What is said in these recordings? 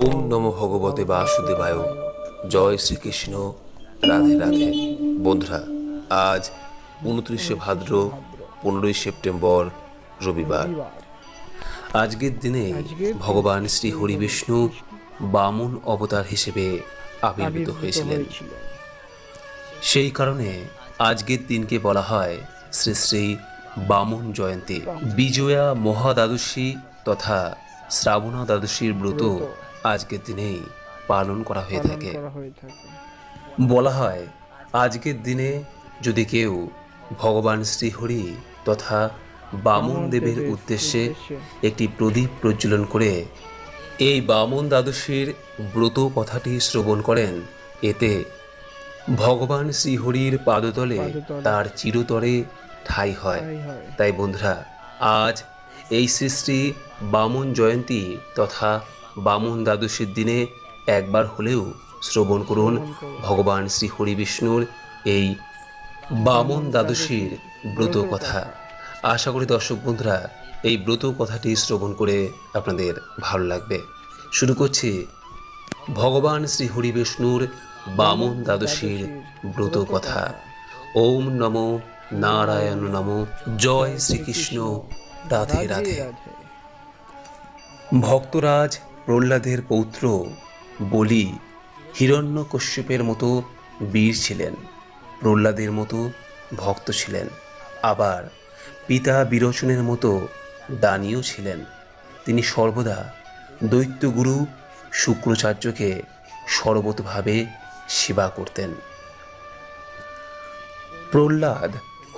ওম নম ভগবতে বাসুদেবায়। জয় শ্রীকৃষ্ণ। রাধে রাধে। বন্ধুরা, আজ উনত্রিশে ভাদ্র, পনেরোই সেপ্টেম্বর, রবিবার। আজকের দিনে ভগবান শ্রী হরি বিষ্ণু বামন অবতার হিসেবে আবির্ভূত হয়েছিলেন। সেই কারণে আজকের দিনকে বলা হয় শ্রী শ্রী বামন জয়ন্তী। বিজয়া মহাদ্বাদশী তথা শ্রাবণা দ্বাদশীর ব্রত আজকের দিনেই পালন করা হয়ে থাকে। বলা হয় আজকের দিনে যদি কেউ ভগবান শ্রীহরি তথা বামন দেবের উদ্দেশ্যে একটি প্রদীপ প্রজ্বলন করে এই বামন দ্বাদশীর ব্রত কথাটি শ্রবণ করেন এতে ভগবান শ্রীহরির পাদতলে তার চিরতরে ঠাঁই হয়। তাই হয়। তাই বন্ধুরা আজ এই শ্রী শ্রী বামন জয়ন্তী তথা বামন দ্বাদশীর দিনে একবার হলেও শ্রবণ করুন ভগবান শ্রী হরি বিষ্ণুর এই বামন দ্বাদশীর ব্রত কথা। আশা করি দর্শক বন্ধুরা, এই ব্রত কথাটি শ্রবণ করে আপনাদের ভালো লাগবে। শুরু করছি ভগবান শ্রী হরি বিষ্ণুর বামন দ্বাদশীর ব্রত কথা। ওম নমো নারায়ণ নমো। জয় শ্রীকৃষ্ণ। রাধে রাধে। ভক্তরাজ প্রহ্লাদের পৌত্র বলি হিরণ্যকশ্যপের মতো বীর ছিলেন, প্রহ্লাদের মতো ভক্ত ছিলেন। আবার পিতা বিরোচনের মতো দানীয় ছিলেন। তিনি সর্বদা দৈত্যগুরু শুক্রাচার্যকে সর্বতভাবে সেবা করতেন। প্রহ্লাদ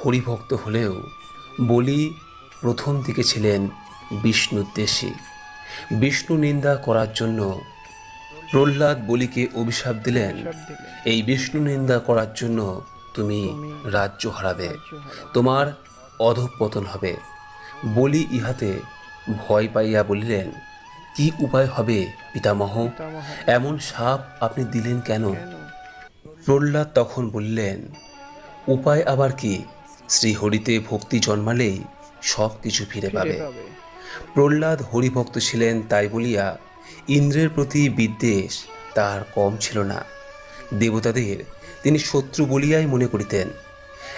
হরিভক্ত হলেও বলি প্রথম দিকে ছিলেন বিষ্ণুদ্বেষী বিষ্ণু নিন্দা করার জন্য প্রহ্লাদ বলিকে অভিশাপ দিলেন। এই বিষ্ণু নিন্দা করার জন্য তুমি রাজ্য হারাবে, তোমার অধঃপতন হবে। বলি ইহাতে ভয় পাইয়া বলিলেন, কি উপায় হবে পিতামহ? এমন সাপ আপনি দিলেন কেন? প্রহ্লাদ তখন বললেন, উপায় আবার কি? শ্রীহরিতে ভক্তি জন্মালেই সব কিছু ফিরে পাবে। প্রহ্লাদ হরিভক্ত ছিলেন তাই বলিয়া ইন্দ্রের প্রতি বিদ্বেষ তার কম ছিল না। দেবতাদের তিনি শত্রু বলিয়াই মনে করিতেন।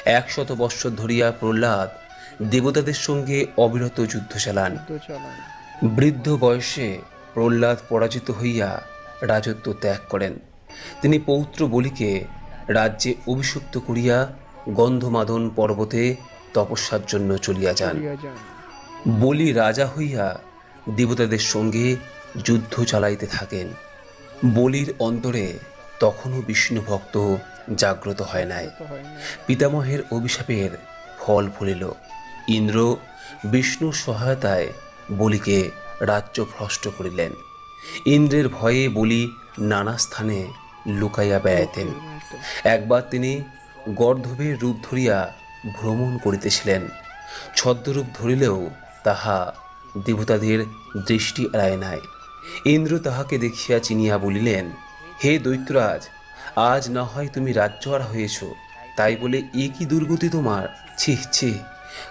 একশত বৎসর ধরিয়া প্রহ্লাদ দেবতাদের সঙ্গে অবিরত যুদ্ধ চালান। বৃদ্ধ বয়সে প্রহ্লাদ পরাজিত হইয়া রাজত্ব ত্যাগ করেন। তিনি পৌত্র বলিকে রাজ্যে অভিষিক্ত করিয়া গন্ধমাদন পর্বতে তপস্যার জন্য চলিয়া যান। বলি রাজা হইয়া দেবতাদের সঙ্গে যুদ্ধ চালাইতে থাকেন। বলির অন্তরে তখনও বিষ্ণু ভক্ত জাগ্রত হয় নাই। পিতামহের অভিশাপের ফল ফলিল। ইন্দ্র বিষ্ণুর সহায়তায় বলিকে রাজ্য ভ্রষ্ট করিলেন। ইন্দ্রের ভয়ে বলি নানা স্থানে লুকাইয়া বেড়াইতেন। একবার তিনি গর্ধবের রূপ ধরিয়া ভ্রমণ করিতেছিলেন। ছদ্মরূপ ধরিলেও তাহা দেবতাদের দৃষ্টি এড়ায় নাই। ইন্দ্র তাহাকে দেখিয়া চিনিয়া বলিলেন, হে দৈত্যরাজ, আজ না হয় তুমি রাজ্য রাজ্যহারা হয়েছ। তাই বলে এ কি দুর্গতি তোমার? ছি ছি,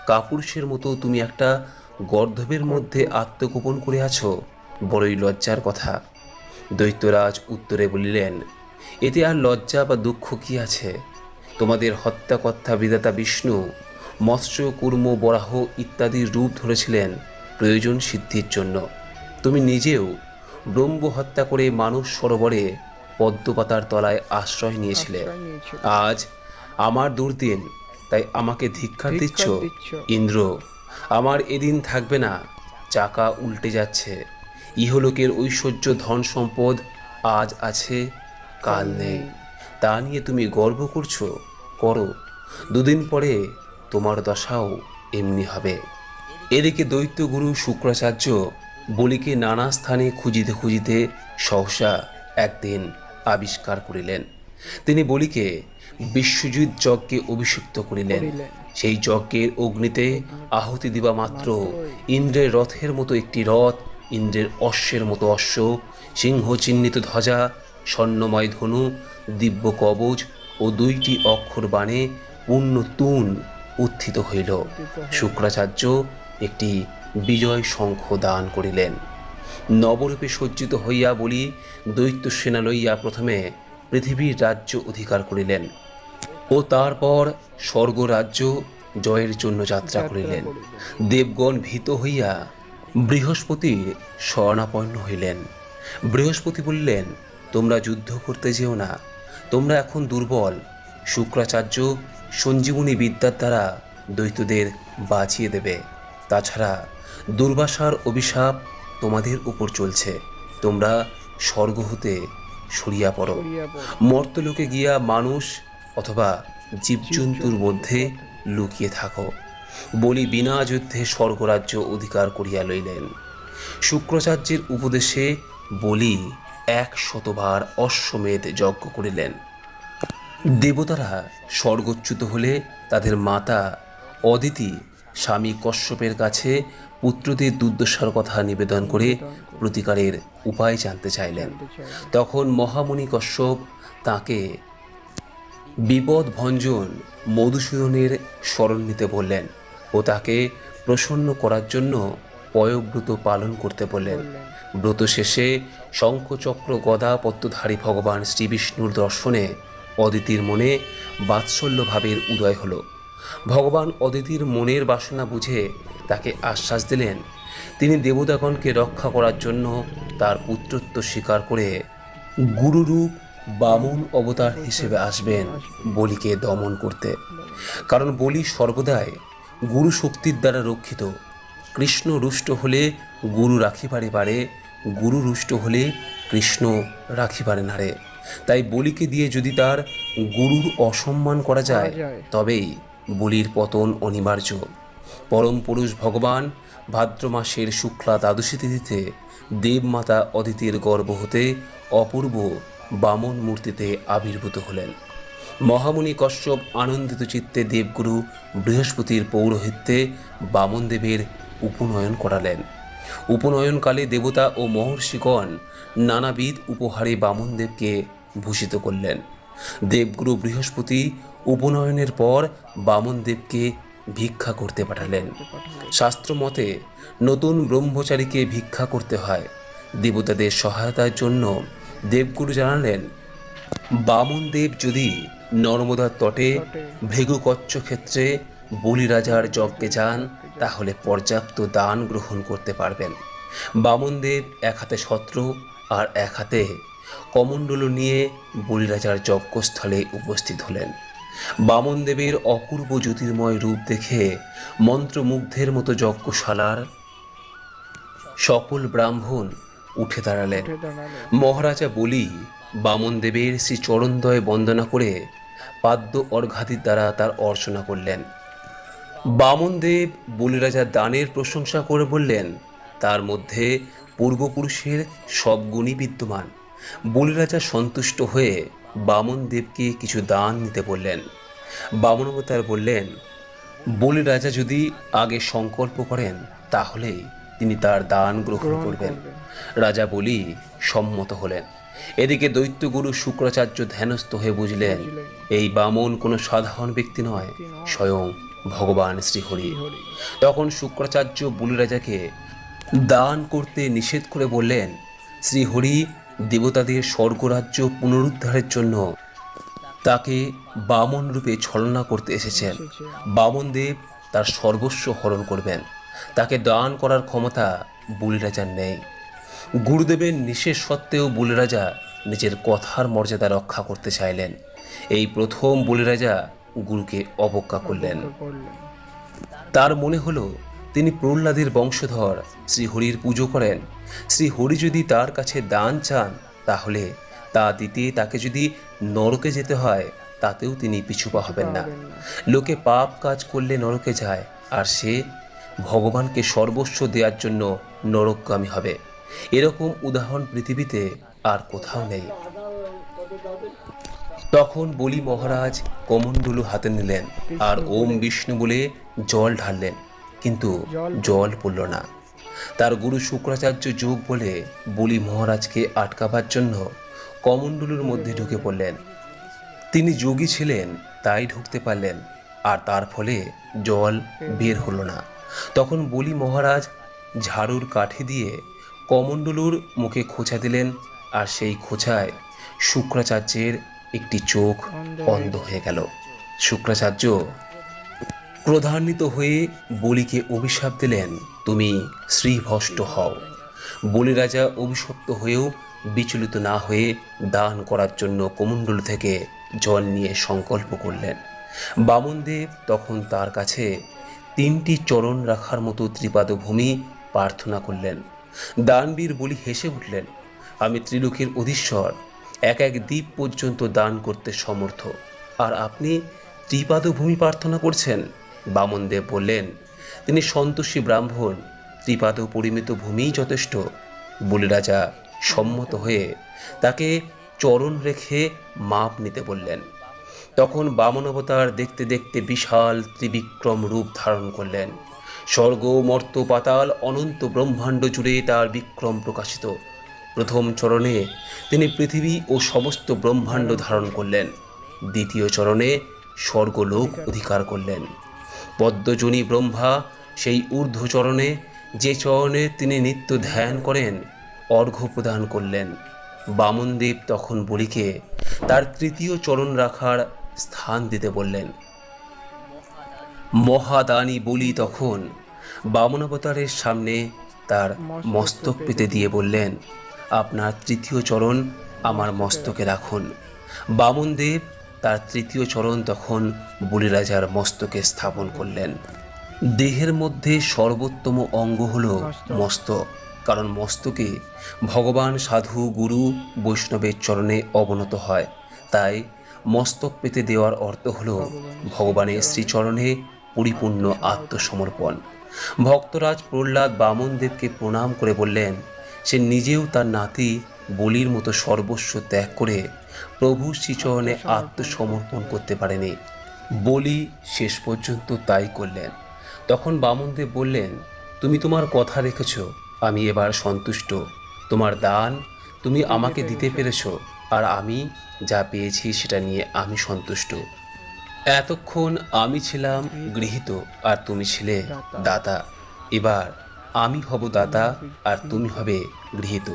কাপুরুষের মতো তুমি একটা গর্ধবের মধ্যে আত্মগোপন করে আছো, বড়ই লজ্জার কথা। দৈত্যরাজ উত্তরে বলিলেন, এতে আর লজ্জা বা দুঃখ কি আছে? তোমাদের হত্যাকর্তা বিধাতা বিষ্ণু মৎস্য কুর্ম বরাহ ইত্যাদি রূপ ধরেছিলেন প্রয়োজন সিদ্ধির জন্য। তুমি নিজেও ব্রহ্ম হত্যা করে মানুষ সরোবরে পদ্মপাতার তলায় আশ্রয় নিয়েছিলে। আজ আমার দুর্দিন তাই আমাকে ধিক্কার দিচ্ছ। ইন্দ্র আমার এদিন থাকবে না চাকা উল্টে যাচ্ছে। ইহলোকের ঐশ্বর্য ধন সম্পদ আজ আছে কাল নেই। তা নিয়ে তুমি গর্ব করছ? করো। দুদিন পরে তোমার দশাও এমনি হবে। এদিকে দৈত্যগুরু শুক্রাচার্য বলিকে নানা স্থানে খুঁজিতে খুঁজিতে সহসা একদিন আবিষ্কার করিলেন। তিনি বলিকে বিশ্বজিৎ যজ্ঞে অভিষিক্ত করিলেন। করিলেন। সেই যজ্ঞের অগ্নিতে আহুতি দিবা মাত্র ইন্দ্রের রথের মতো একটি রথ ইন্দ্রের অশ্বের মতো অশ্ব সিংহ চিহ্নিত ধ্বজা স্বর্ণময় ধনু দিব্য কবচ ও দুইটি অক্ষর বাণে পূর্ণ তুন উত্থিত হইল। শুক্রাচার্য একটি বিজয় শঙ্খ দান করিলেন। নবরূপে সজ্জিত হইয়া বলি, দৈত্য সেনা লইয়া প্রথমে পৃথিবীর রাজ্য অধিকার করিলেন ও তারপর স্বর্গরাজ্য জয়ের জন্য যাত্রা করিলেন। দেবগণ ভীত হইয়া বৃহস্পতির শরণাপন্ন হইলেন। বৃহস্পতি বললেন, তোমরা যুদ্ধ করতে যেও না, তোমরা এখন দুর্বল শুক্রাচার্য সঞ্জীবনী বিদ্যার দ্বারা দৈত্যদের বাঁচিয়ে দেবে। তাছাড়া দুর্বাসার অভিশাপ তোমাদের উপর চলছে। তোমরা স্বর্গ হতে সরিয়া পড়ো। মর্তলোকে গিয়া মানুষ অথবা জীবজন্তুর মধ্যে লুকিয়ে থাকো। বলি বিনা যুদ্ধে স্বর্গরাজ্য অধিকার করিয়া লইলেন। শুক্রাচার্যের উপদেশে বলি এক শতবার অশ্বমেধ যজ্ঞ করিলেন। দেবতারা স্বর্গচ্যুত হলে তাদের মাতা অদিতি স্বামী কশ্যপের কাছে পুত্রদের দুর্দশার কথা নিবেদন করে প্রতিকারের উপায় জানতে চাইলেন। তখন মহামণি কশ্যপ তাকে বিপদ ভঞ্জন মধুসূদনের স্মরণ নিতে বললেন ও তাকে প্রসন্ন করার জন্য পয়ব্রত পালন করতে বললেন। ব্রত শেষে শঙ্খচক্র গদা পদ্মধারী ভগবান শ্রীবিষ্ণুর দর্শনে অদিতির মনে বাৎসল্য ভাবের উদয় হলো। ভগবান অদিতির মনের বাসনা বুঝে তাকে আশ্বাস দিলেন, তিনি দেবতাগণকে রক্ষা করার জন্য তার পুত্রত্ব স্বীকার করে গুরুরূপ বামন অবতার হিসেবে আসবেন বলিকে দমন করতে। কারণ বলি সর্বদাই গুরু শক্তির দ্বারা রক্ষিত। কৃষ্ণ রুষ্ট হলে গুরু রাখি পারে পারে, গুরু রুষ্ট হলে কৃষ্ণ রাখিবারে নারে। তাই বলিকে দিয়ে যদি তার গুরুর অসম্মান করা যায় তবেই বলির পতন অনিবার্য। পরম পুরুষ ভগবান ভাদ্র মাসের শুক্লা দ্বাদশী তিথিতে দেবমাতা অদিতির গর্ভ হতে অপূর্ব বামন মূর্তিতে আবির্ভূত হলেন। মহামুনি কশ্যপ আনন্দিত চিত্তে দেবগুরু বৃহস্পতির পৌরোহিত্যে বামনদেবের উপনয়ন করালেন। উপনয়নকালে দেবতা ও মহর্ষিগণ নানাবিধ উপহারে বামনদেবকে ভূষিত করলেন। দেবগুরু বৃহস্পতি উপনয়নের পর বামনদেবকে ভিক্ষা করতে পাঠালেন। শাস্ত্র মতে নতুন ব্রহ্মচারীকে ভিক্ষা করতে হয়। দেবতাদের সহায়তার জন্য দেবগুরু জানালেন, বামনদেব যদি নর্মদার তটে ভৃগুকচ্ছ ক্ষেত্রে বলিরাজার যজ্ঞে যান, তাহলে পর্যাপ্ত দান গ্রহণ করতে পারবেন। বামনদেব এক হাতে ছত্র আর এক হাতে কমণ্ডল নিয়ে বলিরাজার যজ্ঞস্থলে উপস্থিত হলেন। বামনদেবের অপূর্ব জ্যোতির্ময় রূপ দেখে মন্ত্রমুগ্ধের মতো যজ্ঞশালার সকল ব্রাহ্মণ উঠে দাঁড়ালেন। মহারাজা বলি বামনদেবের শ্রী চরণদয় বন্দনা করে পাদ্য অর্ঘাদির দ্বারা তার অর্চনা করলেন। বামনদেব বলিরাজার দানের প্রশংসা করে বললেন তার মধ্যে পূর্বপুরুষের সব গুণই বিদ্যমান। বলিরাজা সন্তুষ্ট হয়ে বামনদেবকে কিছু দান নিতে বললেন। বামনবতার বললেন বলিরাজা যদি আগে সংকল্প করেন তাহলে তিনি তার দান গ্রহণ করবেন। রাজা বলি সম্মত হলেন। এদিকে দৈত্যগুরু শুক্রাচার্য ধ্যানস্থ হয়ে বুঝলেন এই বামন কোনো সাধারণ ব্যক্তি নয় স্বয়ং ভগবান শ্রীহরি। হরি। তখন শুক্রাচার্য বলিরাজাকে দান করতে নিষেধ করে বললেন শ্রীহরি দেবতাদের স্বর্গরাজ্য পুনরুদ্ধারের জন্য তাকে বামন রূপে ছলনা করতে এসেছেন। বামনদেব তার সর্বস্ব হরণ করবেন। তাকে দান করার ক্ষমতা বলিরাজার নেই। গুরুদেবের নিষেধ সত্ত্বেও বলিরাজা নিজের কথার মর্যাদা রক্ষা করতে চাইলেন। এই প্রথম বলিরাজা গুরুকে অবজ্ঞা করলেন। তার মনে হলো তিনি প্রহ্লাদের বংশধর। শ্রীহরির পুজো করেন। শ্রীহরি যদি তার কাছে দান চান তাহলে তা দিতে তাকে যদি নরকে যেতে হয় তাতেও তিনি পিছুপা হবেন না। লোকে পাপ কাজ করলে নরকে যায় আর সে ভগবানকে সর্বস্ব দেওয়ার জন্য নরকগামী হবে। এরকম উদাহরণ পৃথিবীতে আর কোথাও নেই। তখন বলি মহারাজ কমণ্ডলু হাতে নিলেন আর ওম বিষ্ণু বলে জল ঢাললেন। কিন্তু জল পড়ল না। তার গুরু শুক্রাচার্য যোগ বলে বলি মহারাজকে আটকাবার জন্য কমণ্ডলুর মধ্যে ঢুকে পড়লেন। তিনি যোগী ছিলেন, তাই ঢুকতে পারলেন, আর তার ফলে জল বের হলো না। তখন বলি মহারাজ ঝাড়ুর কাঠি দিয়ে কমণ্ডলুর মুখে খোঁচা দিলেন, আর সেই খোঁচায় শুক্রাচার্যের একটি চোখ অন্ধ হয়ে গেল। শুক্রাচার্য ক্রোধান্বিত হয়ে বলিকে অভিশাপ দিলেন, তুমি শ্রীভষ্ট হও। বলি রাজা অভিশপ্ত হয়েও বিচলিত না হয়ে দান করার জন্য কমণ্ডল থেকে জল নিয়ে সংকল্প করলেন। বামনদেব তখন তার কাছে তিনটি চরণ রাখার মতো ত্রিপাদভূমি প্রার্থনা করলেন। দানবীর বলি হেসে উঠলেন, আমি ত্রিলোকের অধীশ্বর, এক এক দ্বীপ পর্যন্ত দান করতে সমর্থ। আর আপনি ত্রিপাদভূমি প্রার্থনা করছেন? বামনদেব বললেন, তিনি সন্তোষী ব্রাহ্মণ, ত্রিপাদ পরিমিত ভূমিই যথেষ্ট। বলিরাজা সম্মত হয়ে তাকে চরণ রেখে মাপ নিতে বললেন। তখন বামন অবতার দেখতে দেখতে বিশাল ত্রিবিক্রম রূপ ধারণ করলেন। স্বর্গ মর্ত পাতাল অনন্ত ব্রহ্মাণ্ড জুড়ে তার বিক্রম প্রকাশিত। প্রথম চরণে তিনি পৃথিবী ও সমস্ত ব্রহ্মাণ্ড ধারণ করলেন। দ্বিতীয় চরণে স্বর্গলোক অধিকার করলেন। পদ্মজনী ব্রহ্মা সেই ঊর্ধ্বচরণে যে চরণে তিনি নিত্য ধ্যান করেন, অর্ঘ্য প্রদান করলেন। বামনদেব তখন বলিকে, তার তৃতীয় চরণ রাখার স্থান দিতে বললেন। মহাদানী বলি তখন বামনাবতারের সামনে তার মস্তক পেতে দিয়ে বললেন, আপনার তৃতীয় চরণ আমার মস্তকে রাখুন। বামনদেব তার তৃতীয় চরণ তখন বলিরাজার মস্তকে স্থাপন করলেন। দেহের মধ্যে সর্বোত্তম অঙ্গ হল মস্তক কারণ মস্তকে ভগবান সাধু গুরু বৈষ্ণবের চরণে অবনত হয়। তাই মস্তক পেতে দেওয়ার অর্থ হল ভগবানের শ্রীচরণে পরিপূর্ণ আত্মসমর্পণ। ভক্তরাজ প্রহ্লাদ বামনদেবকে প্রণাম করে বললেন সে নিজেও তার নাতি বলির মতো সর্বস্ব ত্যাগ করে প্রভু শ্রীচরণে আত্মসমর্পণ করতে পারেনি। বলি শেষ পর্যন্ত তাই করলেন। তখন বামনদেব বললেন, তুমি তোমার কথা রেখেছ, আমি এবার সন্তুষ্ট। তোমার দান তুমি আমাকে দিতে পেরেছ, আর আমি যা পেয়েছি সেটা নিয়ে আমি সন্তুষ্ট। এতক্ষণ আমি ছিলাম গৃহীত, আর তুমি ছিলে দাতা। এবার আমি হব দাতা আর তুমি হবে গৃহীত।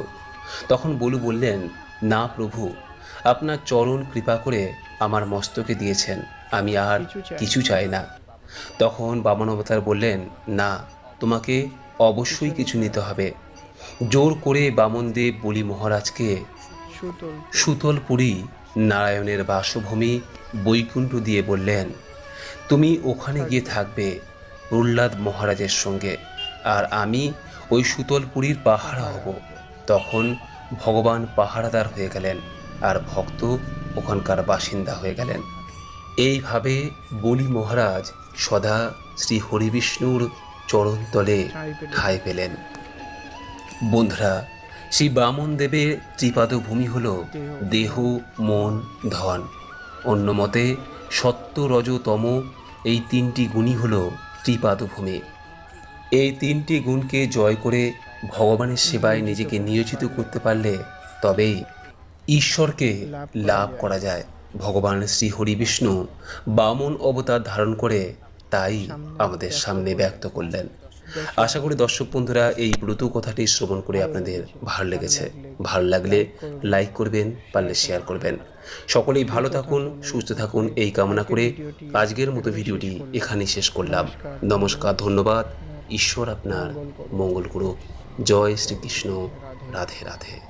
তখন বলু বললেন না প্রভু আপনার চরণ কৃপা করে আমার মস্তকে দিয়েছেন আমি আর কিছু চাই না। তখন বামন অবতার বললেন না তোমাকে অবশ্যই কিছু নিতে হবে। জোর করে বামনদেব বলি মহারাজকে সুতল। সুতলপুরী নারায়ণের বাসভূমি বৈকুণ্ঠ দিয়ে বললেন তুমি ওখানে গিয়ে থাকবে প্রহ্লাদ মহারাজের সঙ্গে। আর আমি ওই সুতলপুরীর পাহারা হব। তখন ভগবান পাহারাদার হয়ে গেলেন আর ভক্ত ওখানকার বাসিন্দা হয়ে গেলেন। এইভাবে বলি মহারাজ সদা শ্রী হরিবিষ্ণুর চরণতলে ঠাঁই পেলেন। বন্ধুরা, শ্রী বামন দেবের ত্রিপাদ ভূমি হল দেহ, মন, ধন। অন্য মতে সত্য রজতম এই তিনটি গুণই হল ত্রিপাদ ভূমি। এই তিনটি গুণকে জয় করে ভগবানের সেবায় নিজেকে নিয়োজিত করতে পারলে তবেই ঈশ্বরকে লাভ করা যায়। ভগবান শ্রী হরি বিষ্ণু বামন অবতার ধারণ করে তাই আমাদের সামনে ব্যক্ত করলেন। আশা করি দর্শক বন্ধুরা এই ব্রত কথাটি শ্রবণ করে আপনাদের ভালো লেগেছে। ভালো লাগলে লাইক করবেন, পারলে শেয়ার করবেন। সকলেই ভালো থাকুন, সুস্থ থাকুন, এই কামনা করে আজকের মতো ভিডিওটি এখানেই শেষ করলাম। নমস্কার, ধন্যবাদ। ঈশ্বর আপনার মঙ্গল করুক। জয় শ্রীকৃষ্ণ। রাধে রাধে।